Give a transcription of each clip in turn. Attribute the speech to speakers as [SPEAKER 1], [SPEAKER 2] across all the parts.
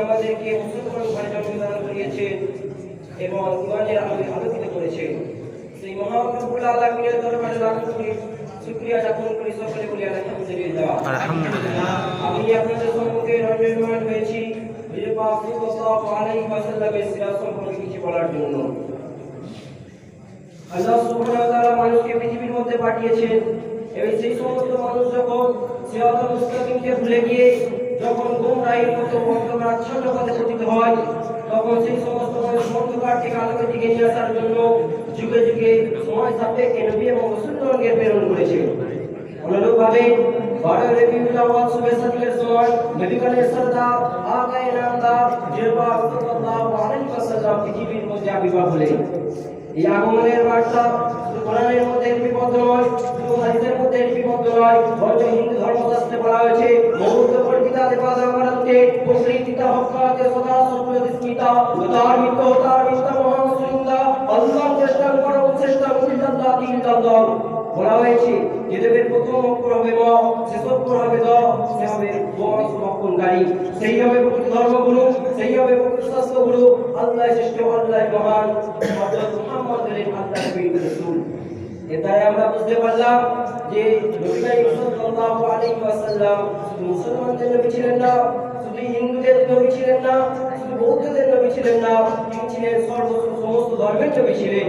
[SPEAKER 1] আমাদেরকে এবং ইমানের আলোকিত করেছেন সেই মহান রব্বুল আলামিনের দরবারে লাখ কোটি শুকরিয়া জ্ঞাপন করি সকলে বলি আলহামদুলিল্লাহ
[SPEAKER 2] আলহামদুলিল্লাহ।
[SPEAKER 1] আমি আপনাদের সম্মুখে রঞ্জনমান হয়েছি। যে পাক সাল্লাল্লাহু আলাইহি ওয়াসাল্লামের সিরাত সম্পর্কে কিছু বলার জন্য। আল্লাহ সুবহানাহু ওয়া তাআলা মানুষকে পৃথিবীর মধ্যে পাঠিয়েছেন। এবং সেই সমস্ত মানুষ যখন সিরাতুল মুস্তাকিমকে ভুলে গিয়ে যখন গোমরাহির মতো অন্ধকার আচ্ছন্ন পথে পতিত হয় তখন সেই সমস্ত মানুষ অন্ধকার থেকে আলোকের দিকে নিয়ে আসার জন্য যুগে যুগে সময় সাপেক্ষে নবী এবং রসুলগণকে প্রেরণ অনুরূপভাবে বারো রবিউল আউয়াল শুভে সাদিকের সময় নবী ওয়াসাল্লাম পৃথিবীর মধ্যে আবির্ভাব হলেন এই আগমনের বার্তা কোরআনের মধ্যে লিপিবদ্ধ নয়, শুধু হাদিসের মধ্যে লিপিবদ্ধ নয়, বরঞ্চ হিন্দু ধর্মশাস্ত্রে বলা হয়েছে মৌত পণ্ডিতা দেবাদা আমারতে প্রকৃতিতা হক্কাতে সদা সর্বদিস্মিতা ধার্মিক ধার্মিক মহান সুন্দা আল্লাহ চেষ্টা করো চেষ্টা মুজিদাল্লাহ দিল্লাহ বলা হয়েছে যে প্রথম অক্ষর হবে ম শেষ অক্ষর হবে দ সে হবে বংশ রক্ষণকারী সেই হবে ধর্মগুরু সেই হবে প্রকৃত শাস্ত্রগুরু, আল্লাহ শ্রেষ্ঠ, আল্লাহ মহান, হযরত আমরা বুঝতে পারলাম যে নবী সাল্লাল্লাহু আলাইহি ওয়াসাল্লাম মুসলমানদের নবী ছিলেন না, শুধু হিন্দুদের নবী ছিলেন না, শুধু বৌদ্ধদের নবী ছিলেন না, তিনি ছিলেন সর্ব সমস্ত ধর্মের নবী ছিলেন।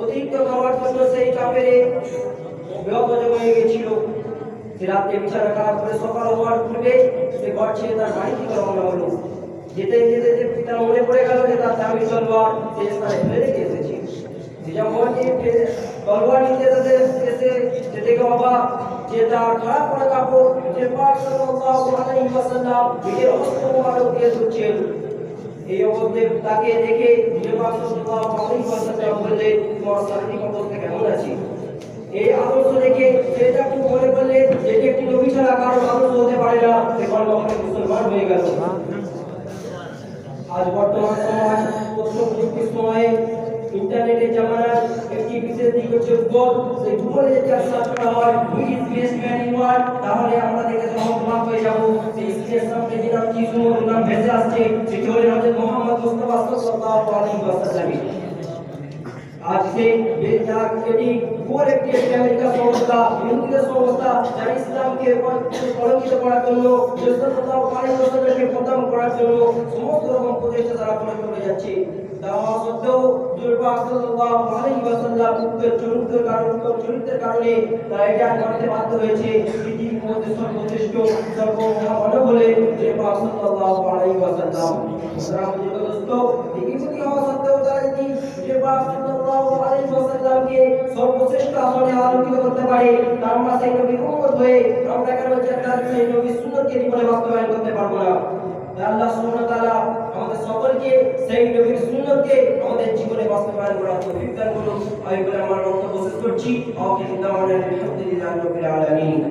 [SPEAKER 1] অতিরিক্ত খাওয়ার জন্য সেই চাপেরে বিহত হয়ে গেছিল সে রাত্রে বিছানা খারাপ করে সকাল হওয়ার পূর্বে সে ঘর ছেড়ে তার বাড়ি থেকে রওনা হলো। যেতে যেতে যে তার মনে পড়ে গেল যে তার স্বামী তলোয়ার সে স্থানে ফেলে রেখে এসেছে। সে যখন তলোয়ার নিতে যেতে এসে সে দেখে অবাক যে তার খারাপ করা কাপড়, যে পাক সাল্লাল্লাহু আলাইহি ওয়াসাল্লাম নিজের অস্ত্র মোবারক দিয়ে ধরছেন। এই তাকে দেখে এই আদর্শ দেখে সেটা একটু মনে করলে যেটি একটি নবী ছাড়া আদর্শ হতে পারে না। সে মুসলমান হয়ে গেল। আজ বর্তমান সমাজ তথ্য প্রযুক্তির সময়ে ইন্টারনেটের জামানায় একটি বিশেষ দিক হচ্ছে ভূগোল। সেই যদি আর সার্চ করা হয় তাহলে যে নাম ভেসে আসছে সেটি হলেন মুহাম্মদ মুস্তাফা সাল্লাল্লাহু আলাইহি ওয়াসাল্লাম আজকে এটি ভুল একটি একটি আমেরিকা সংস্থা হিন্দুদের সংস্থা যারা ইসলামকে কলঙ্কিত করার জন্য ওয়াসাল্লামকে বদনাম করার জন্য সমস্ত রকম প্রচেষ্টা তারা করে করে যাচ্ছে। তা সত্ত্বেও দুর্বা সাল্লাল্লাহু আলাইহি ওয়াসাল্লাম উক্ত চরিত্রের কারণে চরিত্রের কারণে তারা এটা মানতে বাধ্য হয়েছে। পৃথিবীর মধ্যে সর্বশ্রেষ্ঠ, সর্বমহামানব বলে যে সাল্লাল্লাহু আলাইহি ওয়াসাল্লাম। সুতরাং দোস্ত দিকিমতি হওয়া ওয়াসাল্লামকে সর্বশ্রেষ্ঠ আসনে আলোকিত করতে পারে। তার আমরা সেই নবী উম্মত হয়ে আমরা কেন সেই নবী সুন্নতকে জীবনে বাস্তবায়ন করতে পারব না? আল্লাহ সুবহানাহু তাআলা, আমাদের সকলকে সেই নবীর সুন্নতকে আমাদের জীবনে বাস্তবায়ন করার তৌফিক দান করুন। আমি বলে আমার বক্তব্য শেষ করছি। আখির দাওয়ানা আলহামদুলিল্লাহ রাব্বিল আলামিন